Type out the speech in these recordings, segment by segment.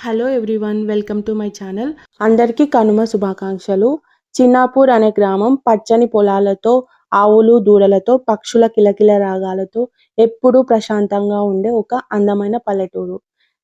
Hello everyone welcome to my channel అందరికీ కనుమ శుభాకాంక్షలు. చిన్నాపూర్ అనే గ్రామం పచ్చని పొలాలతో ఆవులు దూడలతో పక్షుల కిలకిల రాగాలతో ఎప్పుడూ ప్రశాంతంగా ఉండే ఒక అందమైన పల్లెటూరు.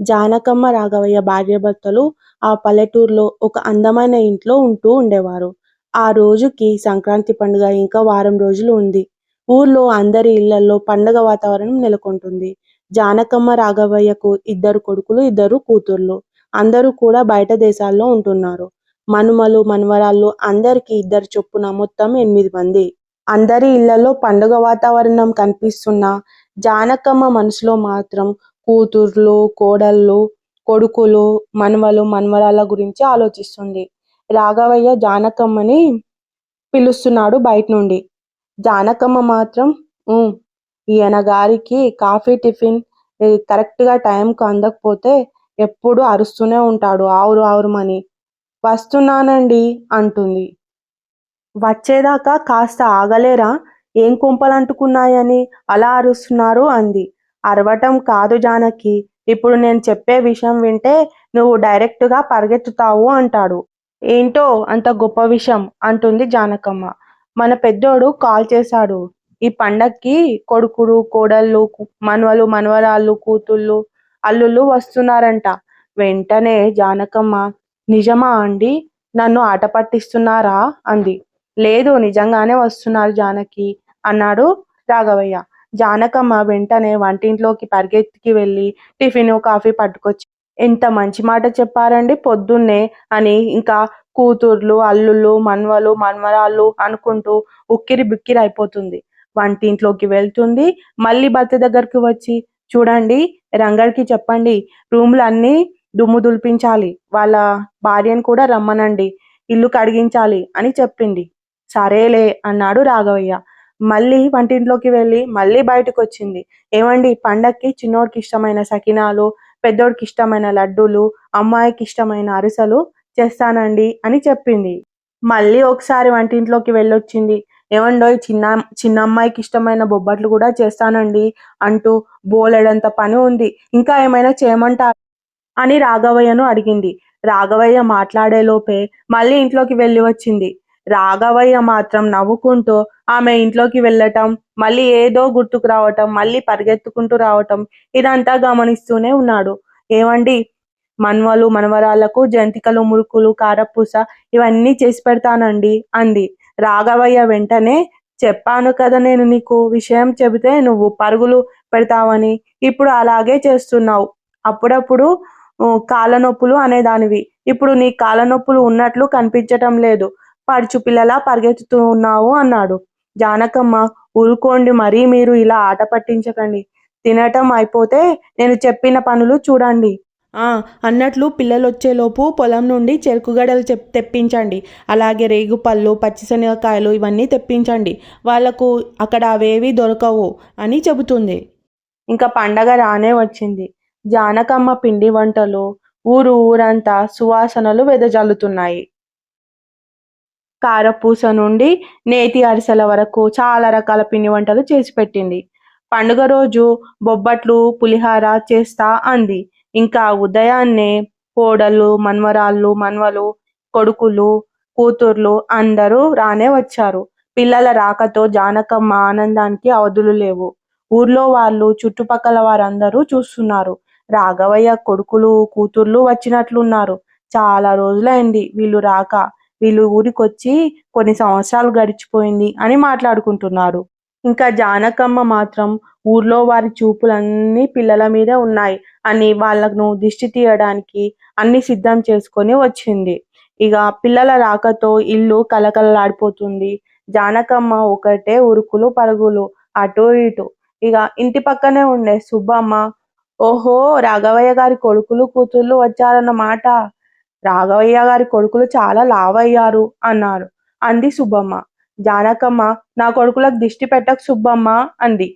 జానకమ్మ రాఘవయ్య భార్యభర్తలు ఆ పల్లెటూరులో ఒక అందమైన ఇంట్లో ఉంటూ ఉండేవారు. ఆ రోజుకి సంక్రాంతి పండుగ ఇంకా వారం రోజులు ఉంది. ఊర్లో అందరి ఇళ్ళలో పండగ వాతావరణం నెలకొంటుంది. జానకమ్మ రాఘవయ్యకు ఇద్దరు కొడుకులు ఇద్దరు కూతుర్లు. అందరూ కూడా బయట దేశాల్లో ఉంటున్నారు. మనుమలు మనవరాళ్ళు అందరికి ఇద్దరు చొప్పున మొత్తం ఎనిమిది మంది. అందరి ఇళ్ళలో పండుగ వాతావరణం కనిపిస్తున్న జానకమ్మ మనసులో మాత్రం కూతుర్లు కోడళ్ళు కొడుకులు మనవలు మనవరాళ్ళ గురించి ఆలోచిస్తుంది. రాఘవయ్య జానకమ్మని పిలుస్తున్నాడు బయట నుండి. జానకమ్మ మాత్రం ఈయన గారికి కాఫీ టిఫిన్ కరెక్ట్గా టైంకి అందకపోతే ఎప్పుడు అరుస్తూనే ఉంటాడు. ఆవురు ఆవురుమని వస్తున్నానండి అంటుంది. వచ్చేదాకా కాస్త ఆగలేరా? ఏం కుంపలంటుకున్నాయని అలా అరుస్తున్నారు అంది. అరవటం కాదు జానకి. ఇప్పుడు నేను చెప్పే విషయం వింటే నువ్వు డైరెక్ట్గా పరిగెత్తుతావు అంటాడు. ఏంటో అంత గొప్ప విషయం అంటుంది జానకమ్మ. మన పెద్దోడు కాల్ చేశాడు. ఈ పండక్కి కొడుకుడు కోడళ్ళు మనవలు మనవరాళ్ళు కూతుళ్ళు అల్లుళ్ళు వస్తున్నారంట. వెంటనే జానకమ్మ నిజమా అండి? నన్ను ఆట పట్టిస్తున్నారా? అంది. లేదు నిజంగానే వస్తున్నారు జానకి అన్నాడు రాఘవయ్య. జానకమ్మ వెంటనే వంటింట్లోకి పరిగెత్తికి వెళ్ళి టిఫిన్ కాఫీ పట్టుకొచ్చి ఎంత మంచి మాట చెప్పారండి పొద్దున్నే అని ఇంకా కూతుర్లు అల్లుళ్ళు మన్వలు మన్మరాళ్ళు అనుకుంటూ ఉక్కిరి బిక్కిరి అయిపోతుంది. వంటింట్లోకి వెళ్తుంది. మళ్ళీ భర్త దగ్గరకు వచ్చి చూడండి రంగడికి చెప్పండి రూమ్లు అన్ని దుమ్ము దులిపించాలి. వాళ్ళ భార్యను కూడా రమ్మనండి ఇల్లు కడిగించాలి అని చెప్పింది. సరేలే అన్నాడు రాఘవయ్య. మళ్ళీ వంటింట్లోకి వెళ్ళి మళ్ళీ బయటకు వచ్చింది ఏమండి పండక్కి చిన్నోడికి ఇష్టమైన సకినాలు పెద్దోడికి ఇష్టమైన లడ్డూలు అమ్మాయికి ఇష్టమైన అరిసెలు చేస్తానండి అని చెప్పింది. మళ్ళీ ఒకసారి వంటింట్లోకి వెళ్ళొచ్చింది. ఏమండో చిన్న చిన్న అమ్మాయికి ఇష్టమైన బొబ్బట్లు కూడా చేస్తానండి అంటూ బోలెడంత పని ఉంది. ఇంకా ఏమైనా చేయమంటా అని రాఘవయ్యను అడిగింది. రాఘవయ్య మాట్లాడే లోపే మళ్ళీ ఇంట్లోకి వెళ్ళి వచ్చింది. రాఘవయ్య మాత్రం నవ్వుకుంటూ ఆమె ఇంట్లోకి వెళ్ళటం మళ్ళీ ఏదో గుర్తుకు రావటం మళ్ళీ పరిగెత్తుకుంటూ రావటం ఇదంతా గమనిస్తూనే ఉన్నాడు. ఏమండి? మన్వలు మనవరాళ్ళకు జంతికలు మురుకులు కారపూస ఇవన్నీ చేసి పెడతానండి అంది. రాఘవయ్య వెంటనే చెప్పాను కదా నేను నీకు విషయం చెబితే నువ్వు పరుగులు పెడతావని. ఇప్పుడు అలాగే చేస్తున్నావు. అప్పుడప్పుడు కాళ్ళనొప్పులు కాళ్ళ నొప్పులు అనేదానివి. ఇప్పుడు నీ కాళ్ళ నొప్పులు ఉన్నట్లు కనిపించటం లేదు. పడుచు పిల్లలా పరిగెత్తుతూ ఉన్నావు అన్నాడు. జానకమ్మ ఊరుకోండి మరీ మీరు ఇలా ఆట పట్టించకండి. తినటం అయిపోతే నేను చెప్పిన పనులు చూడండి. అన్నట్లు పిల్లలు వచ్చేలోపు పొలం నుండి చెరుకు గడలు చెప్ తెప్పించండి. అలాగే రేగుపళ్ళు పచ్చిశనగకాయలు ఇవన్నీ తెప్పించండి. వాళ్ళకు అక్కడ అవేవి దొరకవు అని చెబుతుంది. ఇంకా పండగ రానే వచ్చింది. జానకమ్మ పిండి వంటలు ఊరు ఊరంతా సువాసనలు వెదజల్లుతున్నాయి. కారపూస నుండి నేతి అరిసెల వరకు చాలా రకాల పిండి వంటలు చేసి పెట్టింది. పండుగ రోజు బొబ్బట్లు పులిహార చేస్తా అంది. ఇంకా ఉదయాన్నే కోడళ్ళు మన్మరాళ్ళు మన్వలు కొడుకులు కూతుర్లు అందరూ రానే వచ్చారు. పిల్లల రాకతో జానకమ్మ ఆనందానికి అవధులు లేవు. ఊర్లో వాళ్ళు చుట్టుపక్కల వారందరూ చూస్తున్నారు. రాఘవయ్య కొడుకులు కూతుర్లు వచ్చినట్లున్నారు. చాలా రోజులైంది వీళ్ళు రాక. వీళ్ళు ఊరికొచ్చి కొన్ని సంవత్సరాలు గడిచిపోయింది అని మాట్లాడుకుంటున్నారు. ఇంకా జానకమ్మ మాత్రం ఊర్లో వారి చూపులన్నీ పిల్లల మీద ఉన్నాయి. అని వాళ్ళను దిష్టి తీయడానికి అన్ని సిద్ధం చేసుకొని వచ్చింది. ఇక పిల్లల రాకతో ఇల్లు కలకలలాడిపోతుంది జానకమ్మ ఒకటే ఉరుకులు పరుగులు అటు ఇటు. ఇక ఇంటి పక్కనే ఉండే సుబ్బమ్మ ఓహో రాఘవయ్య గారి కొడుకులు కూతుర్లు వచ్చారన్నమాట. రాఘవయ్య గారి కొడుకులు చాలా లావయ్యారు అన్నారు. అంది సుబ్బమ్మ. జానకమ్మ నా కొడుకులకు దిష్టి పెట్టకు సుబ్బమ్మ అంది.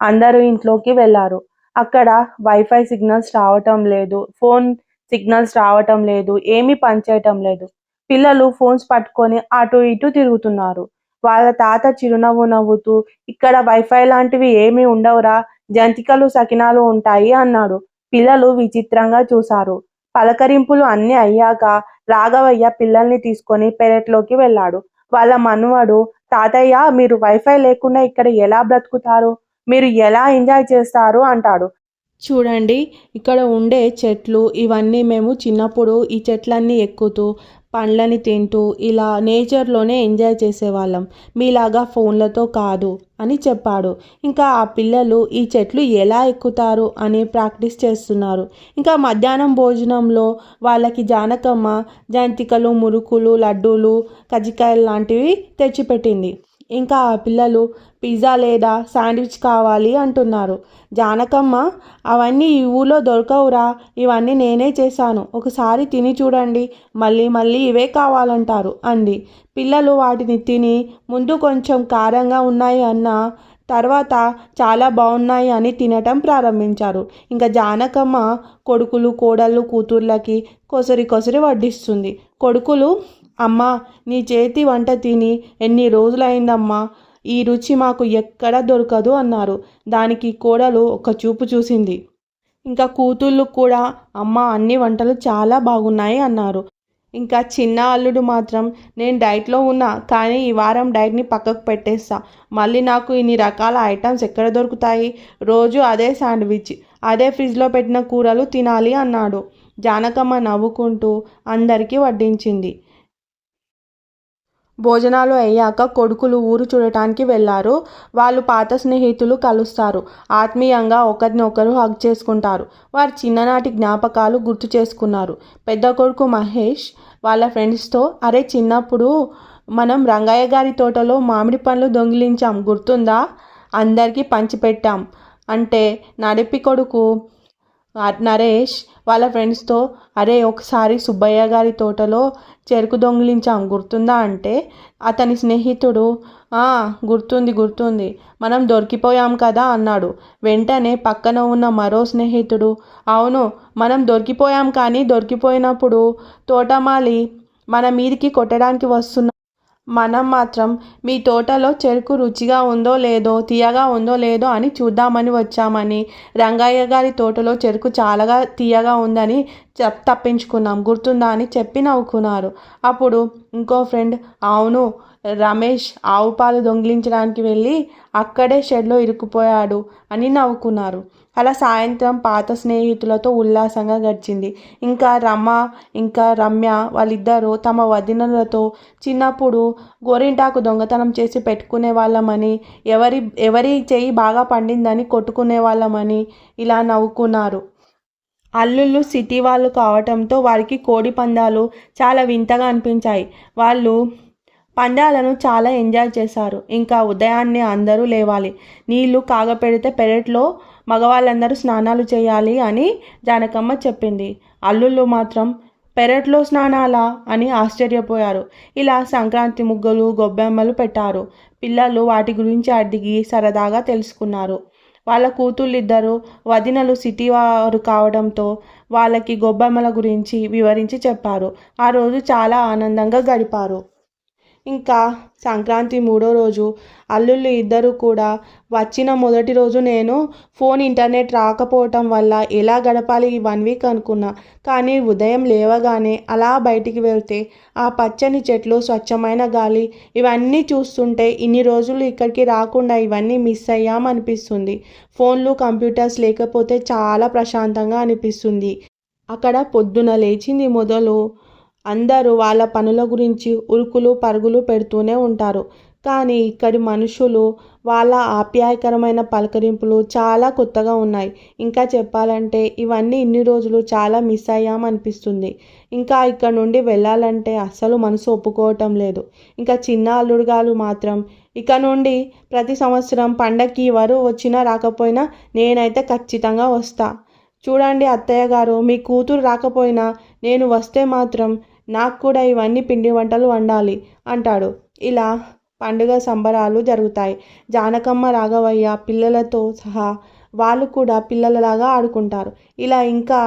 అందరూ ఇంట్లోకి వెళ్ళారు. అక్కడ వైఫై సిగ్నల్స్ రావటం లేదు. ఫోన్ సిగ్నల్స్ రావటం లేదు. ఏమీ పనిచేయటం లేదు. పిల్లలు ఫోన్స్ పట్టుకొని అటు ఇటు తిరుగుతున్నారు. వాళ్ళ తాత చిరునవ్వు నవ్వుతూ ఇక్కడ వైఫై లాంటివి ఏమీ ఉండవురా. జంతికలు సకినాలు ఉంటాయి అన్నాడు. పిల్లలు విచిత్రంగా చూశారు. పలకరింపులు అన్నీ అయ్యాక రాఘవయ్య పిల్లల్ని తీసుకొని పెరట్లోకి వెళ్ళాడు. వాళ్ళ మనవడు తాతయ్య మీరు వైఫై లేకుండా ఇక్కడ ఎలా బ్రతుకుతారు? మీరు ఎలా ఎంజాయ్ చేస్తారు అంటాడు. చూడండి ఇక్కడ ఉండే చెట్లు ఇవన్నీ మేము చిన్నప్పుడు ఈ చెట్లన్నీ ఎక్కుతూ పండ్లని తింటూ ఇలా నేచర్లోనే ఎంజాయ్ చేసేవాళ్ళం. మీలాగా ఫోన్లతో కాదు అని చెప్పాడు. ఇంకా ఆ పిల్లలు ఈ చెట్లు ఎలా ఎక్కుతారు అని ప్రాక్టీస్ చేస్తున్నారు. ఇంకా మధ్యాహ్నం భోజనంలో వాళ్ళకి జానకమ్మ జంతికలు మురుకులు లడ్డూలు కజ్జికాయలు లాంటివి తెచ్చిపెట్టింది. ఇంకా ఆ పిల్లలు పిజ్జా లేదా శాండ్విచ్ కావాలి అంటున్నారు. జానకమ్మ అవన్నీ ఈ ఊళ్ళో దొరకవురా ఇవన్నీ నేనే చేశాను. ఒకసారి తిని చూడండి మళ్ళీ మళ్ళీ ఇవే కావాలంటారు అంది. పిల్లలు వాటిని తిని ముందు కొంచెం కారంగా ఉన్నాయి అన్న తర్వాత చాలా బాగున్నాయి అని తినటం ప్రారంభించారు. ఇంకా జానకమ్మ కొడుకులు కోడళ్ళు కూతుర్లకి కొసరి కొసరి వడ్డిస్తుంది. కొడుకులు అమ్మా నీ చేతి వంట తిని ఎన్ని రోజులైందమ్మా? ఈ రుచి మాకు ఎక్కడా దొరకదు అన్నారు. దానికి కోడలు ఒక చూపు చూసింది. ఇంకా కూతుళ్ళు కూడా అమ్మ అన్ని వంటలు చాలా బాగున్నాయి అన్నారు. ఇంకా చిన్న అల్లుడు మాత్రం నేను డైట్లో ఉన్నా కానీ ఈ వారం డైట్ని పక్కకు పెట్టేస్తా. మళ్ళీ నాకు ఇన్ని రకాల ఐటమ్స్ ఎక్కడ దొరుకుతాయి? రోజు అదే శాండ్విచ్ అదే ఫ్రిడ్జ్లో పెట్టిన కూరలు తినాలి అన్నాడు. జానకమ్మ నవ్వుకుంటూ అందరికీ వడ్డించింది. భోజనాలు అయ్యాక కొడుకులు ఊరు చూడటానికి వెళ్ళారు వాళ్ళు పాత స్నేహితులు కలుస్తారు. ఆత్మీయంగా ఒకరినొకరు హగ్ చేసుకుంటారు. వారి చిన్ననాటి జ్ఞాపకాలు గుర్తు చేసుకున్నారు. పెద్ద కొడుకు మహేష్ వాళ్ళ ఫ్రెండ్స్తో అరే చిన్నప్పుడు మనం రంగయ్య గారి తోటలో మామిడి పండ్లు దొంగిలించాం గుర్తుందా? అందరికీ పంచిపెట్టాం. అంటే నడిపి కొడుకు నరేష్ వాళ్ళ ఫ్రెండ్స్తో అరే ఒకసారి సుబ్బయ్య గారి తోటలో చెరుకు దొంగిలించాం గుర్తుందా? అంటే అతని స్నేహితుడు గుర్తుంది గుర్తుంది మనం దొరికిపోయాం కదా అన్నాడు. వెంటనే పక్కన ఉన్న మరో స్నేహితుడు అవును మనం దొరికిపోయాం కానీ దొరికిపోయినప్పుడు తోటమాలి మన మీదికి కొట్టడానికి వస్తున్న మనం మాత్రం మీ తోటలో చెరుకు రుచిగా ఉందో లేదో తీయగా ఉందో లేదో అని చూద్దామని వచ్చామని. రంగయ్య గారి తోటలో చెరుకు చాలాగా తీయగా ఉందని తప్పించుకున్నాం. గుర్తుందా అని చెప్పి నవ్వుకున్నారు. అప్పుడు ఇంకో ఫ్రెండ్ అవును రమేష్ ఆవు పాలు దొంగిలించడానికి వెళ్ళి అక్కడే షెడ్లో ఇరుక్కుపోయాడు అని నవ్వుకున్నారు. అలా సాయంత్రం పాత స్నేహితులతో ఉల్లాసంగా గడిచింది. ఇంకా రమ ఇంకా రమ్య వాళ్ళిద్దరూ తమ వదినలతో చిన్నప్పుడు గోరింటాకు దొంగతనం చేసి పెట్టుకునే వాళ్ళమని ఎవరి ఎవరి చెయ్యి బాగా పండిందని కొట్టుకునే వాళ్ళమని ఇలా నవ్వుకున్నారు. అల్లుళ్ళు సిటీ వాళ్ళు కావటంతో వారికి కోడి పందాలు చాలా వింతగా అనిపించాయి. వాళ్ళు పందాలను చాలా ఎంజాయ్ చేశారు. ఇంకా ఉదయాన్నే అందరూ లేవాలి. నీళ్ళు కాగపెడితే పెరట్లో మగవాళ్ళందరూ స్నానాలు చేయాలి అని జానకమ్మ చెప్పింది. అల్లుళ్ళు మాత్రం పెరట్లో స్నానాలా? అని ఆశ్చర్యపోయారు. ఇలా సంక్రాంతి ముగ్గులు గొబ్బెమ్మలు పెట్టారు. పిల్లలు వాటి గురించి అడిగి సరదాగా తెలుసుకున్నారు. వాళ్ళ కూతుళ్ళిద్దరూ వదినలు సిటీ వారు కావడంతో వాళ్ళకి గొబ్బెమ్మల గురించి వివరించి చెప్పారు. ఆ రోజు చాలా ఆనందంగా గడిపారు. ఇంకా సంక్రాంతి మూడో రోజు అల్లుళ్ళు ఇద్దరు కూడా వచ్చిన మొదటి రోజు నేను ఫోన్ ఇంటర్నెట్ రాకపోవటం వల్ల ఎలా గడపాలి ఈ వన్ వీక్ అనుకున్నా. కానీ ఉదయం లేవగానే అలా బయటికి వెళ్తే ఆ పచ్చని చెట్లు స్వచ్ఛమైన గాలి ఇవన్నీ చూస్తుంటే ఇన్ని రోజులు ఇక్కడికి రాకుండా ఇవన్నీ మిస్ అయ్యామనిపిస్తుంది. ఫోన్లు కంప్యూటర్స్ లేకపోతే చాలా ప్రశాంతంగా అనిపిస్తుంది. అక్కడ పొద్దున లేచింది మొదలు అందరూ వాళ్ళ పనుల గురించి ఉరుకులు పరుగులు పెడుతూనే ఉంటారు. కానీ ఇక్కడి మనుషులు వాళ్ళ ఆప్యాయకరమైన పలకరింపులు చాలా కొత్తగా ఉన్నాయి. ఇంకా చెప్పాలంటే ఇవన్నీ ఇన్ని రోజులు చాలా మిస్ అయ్యామనిపిస్తుంది. ఇంకా ఇక్కడ నుండి వెళ్ళాలంటే అస్సలు మనసు ఒప్పుకోవటం లేదు. ఇంకా చిన్న అల్లుడుగాలు మాత్రం ఇక నుండి ప్రతి సంవత్సరం పండక్కి ఎవరు వచ్చినా రాకపోయినా నేనైతే ఖచ్చితంగా వస్తా. చూడండి అత్తయ్య గారు మీ కూతురు రాకపోయినా నేను వస్తే మాత్రం నాకు కూడా ఇవన్నీ పిండి వంటలు వండాలి అంటాడు. ఇలా పండుగ సంబరాలు జరుగుతాయి. జానకమ్మ రాఘవయ్య పిల్లలతో సహా వాళ్ళు కూడా పిల్లలలాగా ఆడుకుంటారు. ఇలా ఇంకా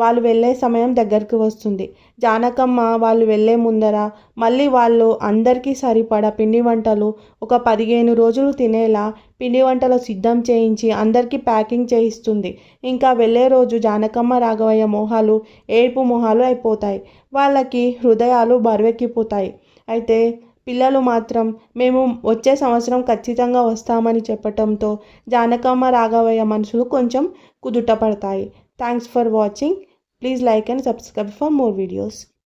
వాళ్ళు వెళ్ళే సమయం దగ్గరికి వస్తుంది. జానకమ్మ వాళ్ళు వెళ్ళే ముందర మళ్ళీ వాళ్ళు అందరికీ సరిపడా పిండి వంటలు ఒక పదిహేను రోజులు తినేలా పిండి వంటలు సిద్ధం చేయించి అందరికీ ప్యాకింగ్ చేయిస్తుంది. ఇంకా వెళ్ళే రోజు జానకమ్మ రాఘవయ్య మొహాలు ఏడుపు మొహాలు అయిపోతాయి. వాళ్ళకి హృదయాలు బరువెక్కిపోతాయి. అయితే పిల్లలు మాత్రం మేము వచ్చే సంవత్సరం ఖచ్చితంగా వస్తామని చెప్పటంతో జానకమ్మ రాఘవయ్య మనసులు కొంచెం కుదుట పడతాయి thanks for watching. Please like and subscribe for more videos